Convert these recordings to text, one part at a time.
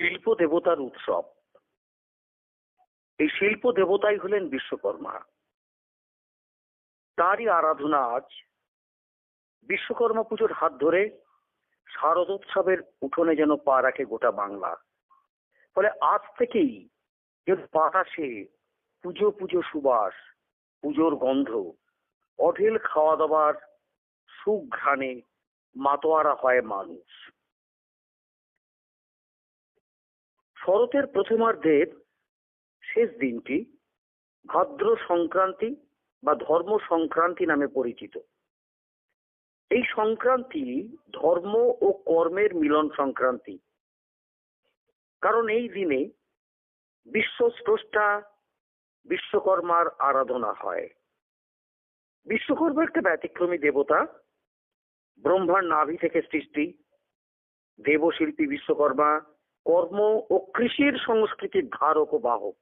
শিল্প দেবতার উৎসব। এই শিল্প দেবতাই হলেন বিশ্বকর্মা। তারই আরাধনা আজ। বিশ্বকর্মা পুজোর হাত ধরে শারদোৎসবের উঠোনে যেন পা রাখে গোটা বাংলা। ফলে আজ থেকেই যেন বাতাসে পুজো পুজো সুবাস, পুজোর গন্ধ, অঢেল খাওয়া দাওয়ার সুঘ্রাণে মাতোয়ারা হয় মানুষ। শরতের প্রথমার্ধের শেষ দিনটি ভাদ্র সংক্রান্তি বা ধর্ম সংক্রান্তি নামে পরিচিত। এই সংক্রান্তি ধর্ম ও কর্মের মিলন সংক্রান্তি। কারণ এই দিনে বিশ্ব স্রষ্টা বিশ্বকর্মার আরাধনা হয়। বিশ্বকর্মা একটা ব্যতিক্রমী দেবতা, ব্রহ্মার নাভি থেকে সৃষ্টি, দেবশিল্পী বিশ্বকর্মা কর্ম ও কৃষির সংস্কৃতির ধারক ও বাহক।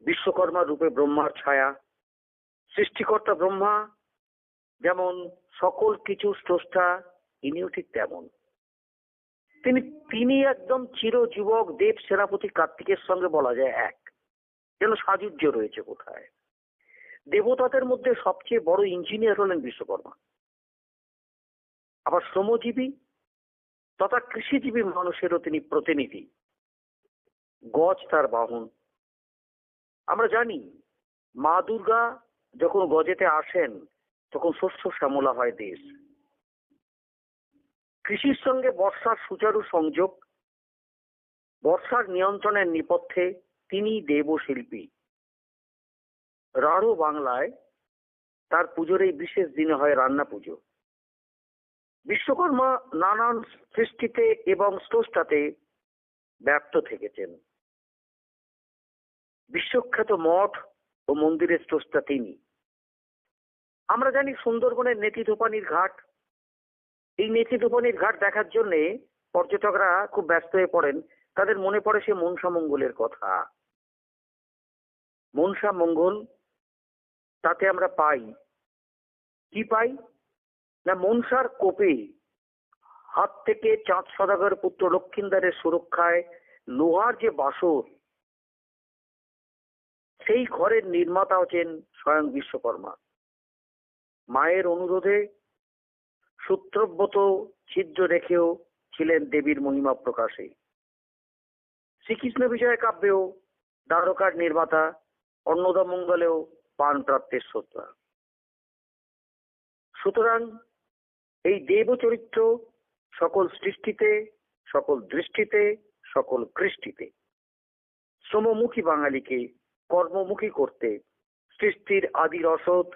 বিশ্বকর্মা রূপে ব্রহ্মার ছায়া, সৃষ্টিকর্তা ব্রহ্মা, যেমন সকল কিছু স্রষ্টা, ইনিও ঠিক তেমন। তিনি তিনি একদম চিরযুবক দেব সেনাপতি কার্তিকের সঙ্গে বলা যায় এক, যেন সাযুজ্য রয়েছে কোথায়। দেবতাদের মধ্যে সবচেয়ে বড় ইঞ্জিনিয়ার হলেন বিশ্বকর্মা। আবার শ্রমজীবী তথা কৃষিজীবী মানুষেরও তিনি প্রতিনিধি। গজ তার বাহন। আমরা জানি, মা দুর্গা যখন গজেতে আসেন, তখন শস্য শ্যামলা হয় দেশ। কৃষির সঙ্গে বর্ষার সুচারু সংযোগ, বর্ষার নিয়ন্ত্রণের নেপথ্যে তিনি দেবশিল্পী। রাঢ় বাংলায় তার পুজোর এই বিশেষ দিনে হয় রান্না পুজো। বিশ্বকর্মা নানান সৃষ্টিতে এবং স্রষ্টাতে ব্যপ্ত থেকেছেন। বিশ্বখ্যাত মঠ ও মন্দিরের স্রষ্টা তিনি। আমরা জানি সুন্দরবনের নেতি ঘাট। এই নেতি ঘাট দেখার জন্য পর্যটকরা খুব ব্যস্ত হয়ে পড়েন। তাদের মনে পড়ে সে মনসা মঙ্গলের কথা। মনসা মঙ্গল, তাতে আমরা পাই। কি পাই? না, মনসার কোপে। হাত থেকে চাঁদ সদাগর পুত্র লক্ষিন্দারের সুরক্ষায় লোহার যে বাসর, সেই ঘরের নির্মাতা হচ্ছেন স্বয়ং বিশ্বকর্মা। মায়ের অনুরোধে সূত্রব্রত ছিদ্র রেখেও ছিলেন দেবীর মহিমা প্রকাশে। শ্রীকৃষ্ণ বিজয় কাব্যেও দ্বারকার নির্মাতা অন্নদা মঙ্গলেও পান প্রাপ্তের শ্রদ্ধা। সুতরাং এই দেব চরিত্র সকল সৃষ্টিতে, সকল দৃষ্টিতে, সকল কৃষ্টিতে। শ্রমমুখী বাঙালিকে কর্মমুখী করতে, সৃষ্টির আদি রসদ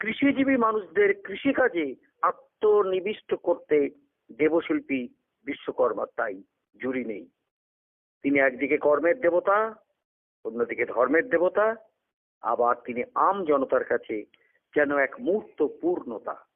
কৃষিজীবী মানুষদের কৃষিকাজে আত্মনিবিষ্ট করতে দেবশিল্পী বিশ্বকর্মা তাই জুড়ি নেই। তিনি একদিকে কর্মের দেবতা, অন্যদিকে ধর্মের দেবতা, আবার তিনি আম জনতার কাছে যেন এক মূর্ত পূর্ণতা